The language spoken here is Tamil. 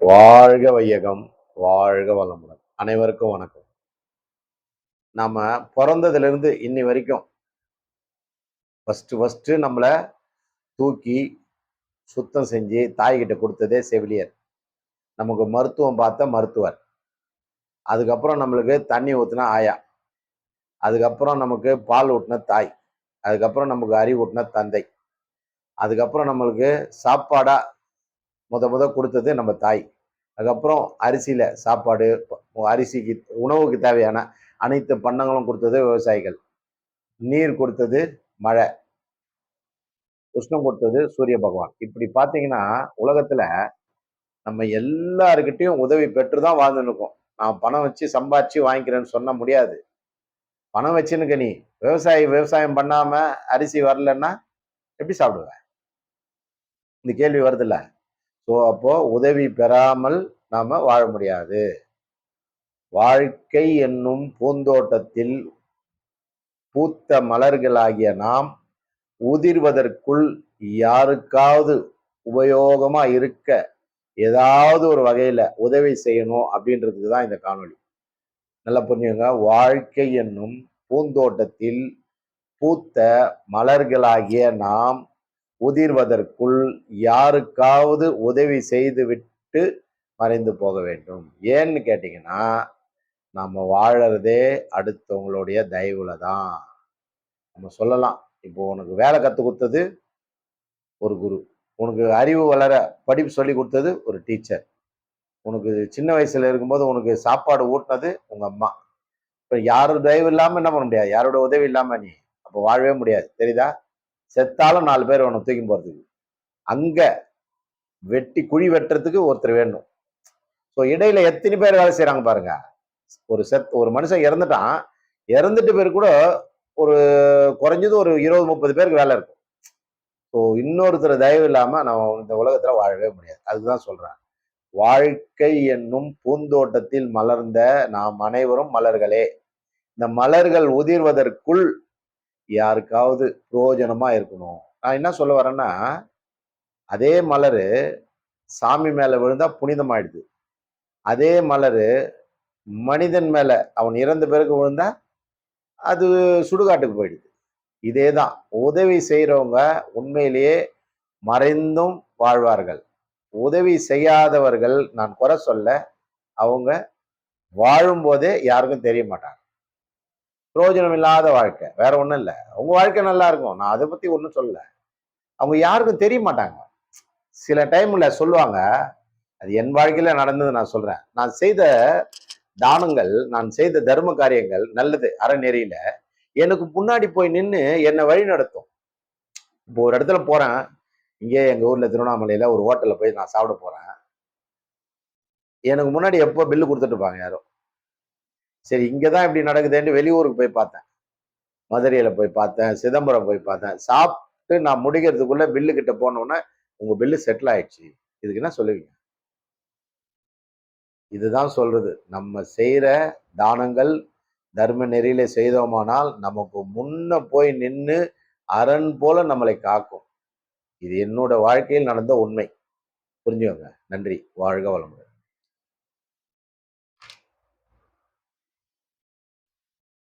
வாழ்க வையகம் வாழ்க வளமுடன். அனைவருக்கும் வணக்கம். நாம பிறந்ததுலேருந்து இன்னி வரைக்கும் ஃபஸ்ட்டு ஃபஸ்ட்டு நம்மளை தூக்கி சுத்தம் செஞ்சு தாய்கிட்ட கொடுத்ததே செவிலியர். நமக்கு மருத்துவம் பார்த்த மருத்துவர். அதுக்கப்புறம் நம்மளுக்கு தண்ணி ஊற்றுனா ஆயா. அதுக்கப்புறம் நமக்கு பால் ஊட்டின தாய். அதுக்கப்புறம் நமக்கு அறிவு ஊட்டின தந்தை. அதுக்கப்புறம் நம்மளுக்கு சாப்பாடாக முத முத கொடுத்தது நம்ம தாய். அதுக்கப்புறம் அரிசியில் சாப்பாடு அரிசிக்கு உணவுக்கு தேவையான அனைத்து பண்டங்களும் கொடுத்தது விவசாயிகள். நீர் கொடுத்தது மழை. உஷ்ணம் கொடுத்தது சூரிய பகவான். இப்படி பார்த்தீங்கன்னா உலகத்தில் நம்ம எல்லாருக்கிட்டையும் உதவி பெற்று தான் வாழ்ந்துருக்கோம் நான் பணம் வச்சு சம்பாதிச்சு வாங்கிக்கிறேன்னு சொன்ன முடியாது. பணம் வச்சுன்னு நீ. விவசாயி விவசாயம் பண்ணாமல் அரிசி வரலன்னா எப்படி சாப்பிடுவேன் இந்த கேள்வி வருதுல்ல. ஸோ அப்போ உதவி பெறாமல் நாம் வாழ முடியாது. வாழ்க்கை என்னும் பூந்தோட்டத்தில் பூத்த மலர்களாகிய நாம் உதிர்வதற்குள் யாருக்காவது உபயோகமா இருக்க ஏதாவது ஒரு வகையில உதவி செய்யணும் அப்படின்றதுக்கு தான் இந்த காணொலி நல்லா புரிஞ்சுங்க வாழ்க்கை என்னும் பூந்தோட்டத்தில் பூத்த மலர்களாகிய நாம் உதிர்வதற்குள் யாருக்காவது உதவி செய்து விட்டு மறைந்து போக வேண்டும். ஏன்னு கேட்டிங்கன்னா நம்ம வாழறதே அடுத்தவங்களுடைய தயவுல தான். நம்ம சொல்லலாம் இப்போ உனக்கு வேலை கற்றுக் கொடுத்தது ஒரு குரு. உனக்கு அறிவு வளர படிப்பு சொல்லி கொடுத்தது ஒரு டீச்சர். உனக்கு சின்ன வயசுல இருக்கும்போது உனக்கு சாப்பாடு ஊட்டினது உங்க அம்மா. இப்போ யாரும் தயவு இல்லாமல் என்ன பண்ண முடியாது? யாரோட உதவி இல்லாமல் நீ அப்போ வாழவே முடியாது. தெரியுதா? செத்தாலும் நாலு பேர் உனக்கு தூக்கி போகிறதுக்கு அங்கே வெட்டி குழி வெட்டுறதுக்கு ஒருத்தர் வேணும். ஸோ இடையில எத்தனை பேர் வேலை செய்கிறாங்க பாருங்க. ஒரு செத் ஒரு மனுஷன் இறந்துட்டான். இறந்துட்டு பேர் கூட ஒரு குறைஞ்சது ஒரு இருபது முப்பது பேருக்கு வேலை இருக்கும். ஸோ இன்னொருத்தர் தயவு இல்லாமல் நம்ம இந்த உலகத்தில் வாழவே முடியாது. அதுதான் சொல்கிறேன் வாழ்க்கை என்னும் பூந்தோட்டத்தில் மலர்ந்த நாம் அனைவரும் மலர்களே. இந்த மலர்கள் உதிர்வதற்குள் யாருக்காவது பிரயோஜனமாக இருக்கணும். நான் என்ன சொல்ல வரேன்னா அதே மலர் சாமி மேலே விழுந்தால் புனிதமாயிடுது. அதே மலர் மனிதன் மேலே அவன் இறந்த பிறகு விழுந்தா அது சுடுகாட்டுக்கு போயிடுது. இதே தான் உதவி செய்கிறவங்க உண்மையிலேயே மறைந்தும் வாழ்வார்கள். உதவி செய்யாதவர்கள் நான் குறை சொல்ல அவங்க வாழும்போதே யாருக்கும் தெரிய மாட்டாங்க. பிரயோஜனம் இல்லாத வாழ்க்கை. வேற ஒன்றும் இல்லை. அவங்க வாழ்க்கை நல்லா இருக்கும். நான் அதை பத்தி ஒன்றும் சொல்லலை. அவங்க யாருக்கும் தெரிய மாட்டாங்க. சில டைம்ல சொல்லுவாங்க அது என் வாழ்க்கையில நடந்தது நான் சொல்றேன். நான் செய்த தானங்கள் நான் செய்த தர்ம காரியங்கள் நல்லது. அறநெறியில எனக்கு முன்னாடி போய் நின்று என்னை வழி நடத்தும். இப்போ ஒரு இடத்துல போறேன். இங்கே எங்க ஊர்ல திருவண்ணாமலையில ஒரு ஹோட்டல்ல போய் நான் சாப்பிட போறேன். எனக்கு முன்னாடி எப்போ பில்லு கொடுத்துட்டு இருப்பாங்க யாரும் சரி இங்கே தான் இப்படி நடக்குதுன்னு வெளியூருக்கு போய் பார்த்தேன். மதுரையில் போய் பார்த்தேன் சிதம்பரம் போய் பார்த்தேன். சாப்பிட்டு நான் முடிக்கிறதுக்குள்ளே பில்லு கிட்ட போனோன்னே உங்கள் பில்லு செட்டில் ஆயிடுச்சு. இதுக்கு என்ன சொல்லுவீங்க? இதுதான் சொல்றது. நம்ம செய்கிற தானங்கள் தர்ம நெறியில செய்தோமானால் நமக்கு முன்ன போய் நின்று அரண் போல நம்மளை காக்கும். இது என்னோட வாழ்க்கையில் நடந்த உண்மை. புரிஞ்சுக்கோங்க. நன்றி. வாழ்க வளமுடன்.